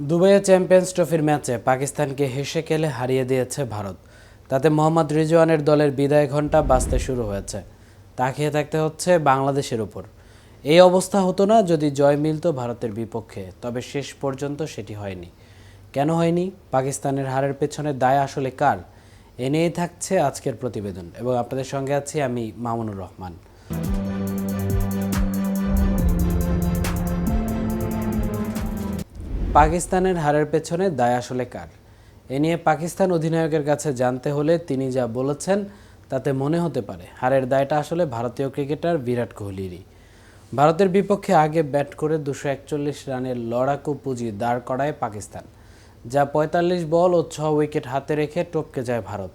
দুবাইয়ে চ্যাম্পিয়ন্স ট্রফির ম্যাচে পাকিস্তানকে হেসে খেলে হারিয়ে দিয়েছে ভারত। তাতে মোহাম্মদ রিজওয়ানের দলের বিদায় ঘণ্টা বাঁচতে শুরু হয়েছে। তাকিয়ে থাকতে হচ্ছে বাংলাদেশের উপর এই অবস্থা হতো না যদি জয় মিলতো ভারতের বিপক্ষে, তবে শেষ পর্যন্ত সেটি হয়নি। কেন হয়নি? পাকিস্তানের হারের পেছনে দায় আসলে কার? এ নিয়েই থাকছে আজকের প্রতিবেদন। এবং আপনাদের সঙ্গে আছি আমি মামুনুর রহমান। পাকিস্তানের হারের পেছনে দায় আসলে কার? এ নিয়ে পাকিস্তান অধিনায়কের কাছে জানতে হলে তিনি যা বলেছেন তাতে মনে হতে পারে, হারের দায়টা আসলে ভারতীয় ক্রিকেটার বিরাট কোহলিরই। ভারতের বিপক্ষে আগে ব্যাট করে দুশো একচল্লিশ রানের লড়াকু পুঁজি দাঁড় করায় পাকিস্তান, যা পঁয়তাল্লিশ বল ও ছ উইকেট হাতে রেখে টপকে যায় ভারত।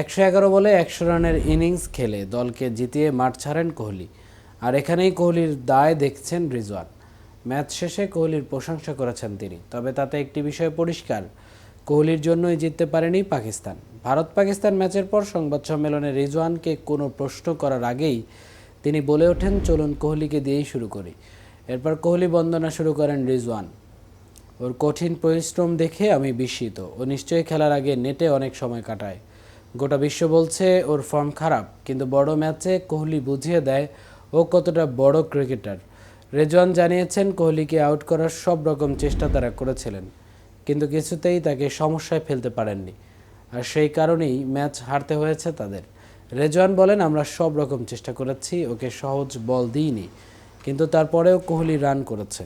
একশো এগারো বলে একশো রানের ইনিংস খেলে দলকে জিতিয়ে মাঠ ছাড়েন কোহলি, আর এখানেই কোহলির দায় দেখছেন রিজওয়ান। ম্যাচ শেষে কোহলির প্রশংসা করেছেন তিনি, তবে তাতে একটি বিষয় পরিষ্কার, কোহলির জন্যই জিততে পারেনি পাকিস্তান। ভারত পাকিস্তান ম্যাচের পর সংবাদ সম্মেলনে রিজওয়ানকে কোনো প্রশ্ন করার আগেই তিনি বলে ওঠেন, চলুন কোহলিকে দিয়েই শুরু করি। এরপর কোহলি বন্দনা শুরু করেন রিজওয়ান। ওর কঠিন পরিশ্রম দেখে আমি বিস্মিত। ও নিশ্চয়ই খেলার আগে নেটে অনেক সময় কাটায়। গোটা বিশ্ব বলছে ওর ফর্ম খারাপ, কিন্তু বড় ম্যাচে কোহলি বুঝিয়ে দেয় ও কতটা বড় ক্রিকেটার। রেজওয়ান জানিয়েছেন কোহলিকে আউট করার সব রকম চেষ্টা তারা করেছিলেন, কিন্তু কিছুতেই তাকে সমস্যায় ফেলতে পারেননি। আর সেই কারণেই ম্যাচ হারতে হয়েছে তাদের। রেজওয়ান বলেন, আমরা সব রকম চেষ্টা করেছি, ওকে সহজ বল দিইনি, কিন্তু তারপরেও কোহলি রান করেছে।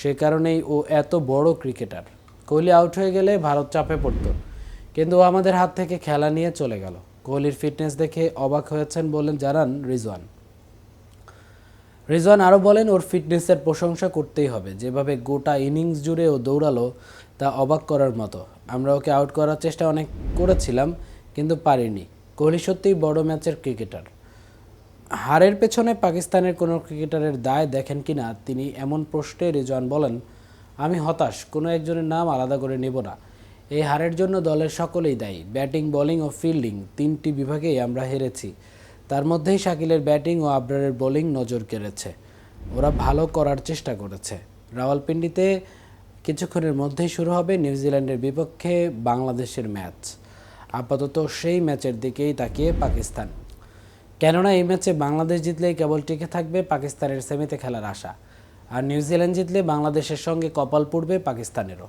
সে কারণেই ও এত বড় ক্রিকেটার। কোহলি আউট হয়ে গেলে ভারত চাপে পড়তো, কিন্তু আমাদের হাত থেকে খেলা নিয়ে চলে গেল। কোহলির ফিটনেস দেখে অবাক হয়েছেন বলেন জানান রিজওয়ান। রিজওয়ান আরও বলেন, ওর ফিটনেসের প্রশংসা করতেই হবে। যেভাবে গোটা ইনিংস জুড়ে ও দৌড়ালো, তা অবাক করার মতো। আমরা ওকে আউট করার চেষ্টা অনেক করেছিলাম, কিন্তু পারিনি। কোহলি সত্যিই বড় ম্যাচের ক্রিকেটার। হারের পেছনে পাকিস্তানের কোনো ক্রিকেটারের দায় দেখেন কিনা, তিনি এমন প্রশ্নে রিজওয়ান বলেন, আমি হতাশ, কোনো একজনের নাম আলাদা করে নেব না। এই হারের জন্য দলের সকলেই দায়ী। ব্যাটিং, বোলিং ও ফিল্ডিং তিনটি বিভাগেই আমরা হেরেছি। তার মধ্যেই শাকিলের ব্যাটিং ও আবরারের বোলিং নজর কেড়েছে। ওরা ভালো করার চেষ্টা করেছে। রাওয়ালপিন্ডিতে কিছুক্ষণের মধ্যেই শুরু হবে নিউজিল্যান্ডের বিপক্ষে বাংলাদেশের ম্যাচ। আপাতত সেই ম্যাচের দিকেই তাকিয়ে পাকিস্তান। কেননা এই ম্যাচে বাংলাদেশ জিতলেই কেবল টিকে থাকবে পাকিস্তানের সেমিতে খেলার আশা। আর নিউজিল্যান্ড জিতলে বাংলাদেশের সঙ্গে কপাল পড়বে পাকিস্তানেরও।